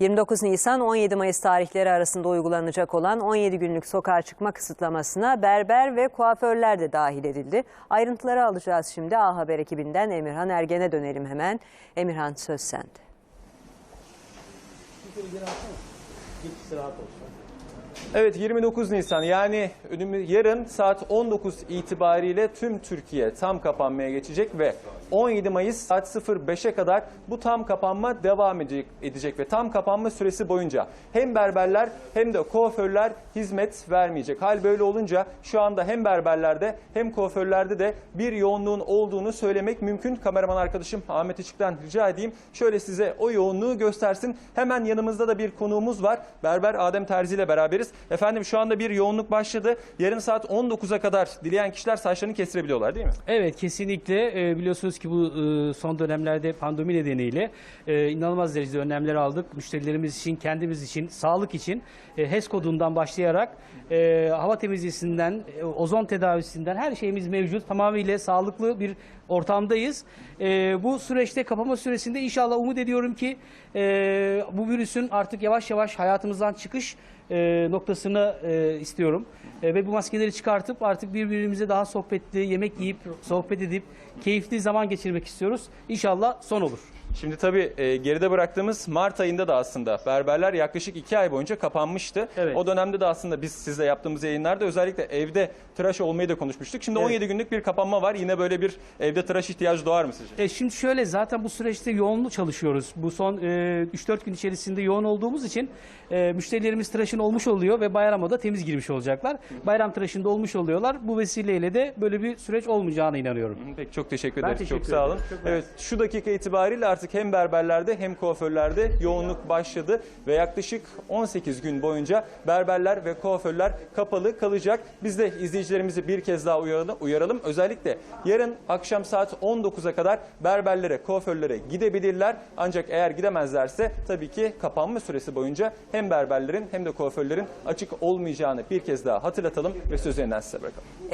29 Nisan 17 Mayıs tarihleri arasında uygulanacak olan 17 günlük sokağa çıkma kısıtlamasına berber ve kuaförler de dahil edildi. Ayrıntıları alacağız şimdi A Haber ekibinden Emirhan Ergen'e dönelim hemen. Emirhan söz sende. Evet 29 Nisan yani önümüz yarın saat 19 itibariyle tüm Türkiye tam kapanmaya geçecek ve 17 Mayıs saat 05'e kadar bu tam kapanma devam edecek, edecek ve tam kapanma süresi boyunca hem berberler hem de kuaförler hizmet vermeyecek. Hal böyle olunca şu anda hem berberlerde hem kuaförlerde de bir yoğunluğun olduğunu söylemek mümkün. Kameraman arkadaşım Ahmet Işık'tan rica edeyim. Şöyle size o yoğunluğu göstersin. Hemen yanımızda da bir konuğumuz var. Berber Adem Terzi ile beraberiz. Efendim şu anda bir yoğunluk başladı. Yarın saat 19'a kadar dileyen kişiler saçlarını kestirebiliyorlar değil mi? Evet kesinlikle Ee, biliyorsunuz ki bu e, son dönemlerde pandemi nedeniyle e, inanılmaz derecede önlemler aldık. Müşterilerimiz için, kendimiz için, sağlık için e, HES kodundan başlayarak e, hava temizliğinden, e, ozon tedavisinden her şeyimiz mevcut. Tamamıyla sağlıklı bir ortamdayız. E, bu süreçte kapama süresinde inşallah umut ediyorum ki e, bu virüsün artık yavaş yavaş hayatımızdan çıkış e, noktasını e, istiyorum. E, ve bu maskeleri çıkartıp artık birbirimize daha sohbetli, yemek yiyip, sohbet edip, keyifli zaman geçirmek istiyoruz. İnşallah son olur. Şimdi tabii e, geride bıraktığımız Mart ayında da aslında berberler yaklaşık iki ay boyunca kapanmıştı. Evet. O dönemde de aslında biz sizle yaptığımız yayınlarda özellikle evde tıraş olmayı da konuşmuştuk. Şimdi Evet. 17 günlük bir kapanma var. Yine böyle bir evde tıraş ihtiyacı doğar mı sizce? E şimdi şöyle zaten bu süreçte yoğunlu çalışıyoruz. Bu son e, 3-4 gün içerisinde yoğun olduğumuz için e, müşterilerimiz tıraşın olmuş oluyor ve bayrama da temiz girmiş olacaklar. Bayram tıraşında olmuş oluyorlar. Bu vesileyle de böyle bir süreç olmayacağına inanıyorum. Peki çok teşekkür Ben ederiz. teşekkür çok sağ olun. Çok evet şu dakika itibariyle artık hem berberlerde hem kuaförlerde yoğunluk başladı ve yaklaşık 18 gün boyunca berberler ve kuaförler kapalı kalacak. Biz de izleyicilerimizi bir kez daha uyaralım. uyaralım. Özellikle yarın akşam saat 19'a kadar berberlere, kuaförlere gidebilirler. Ancak eğer gidemezlerse tabii ki kapanma süresi boyunca hem berberlerin hem de kuaförlerin açık olmayacağını bir kez daha hatırlatalım ve sözlerinden size bırakalım.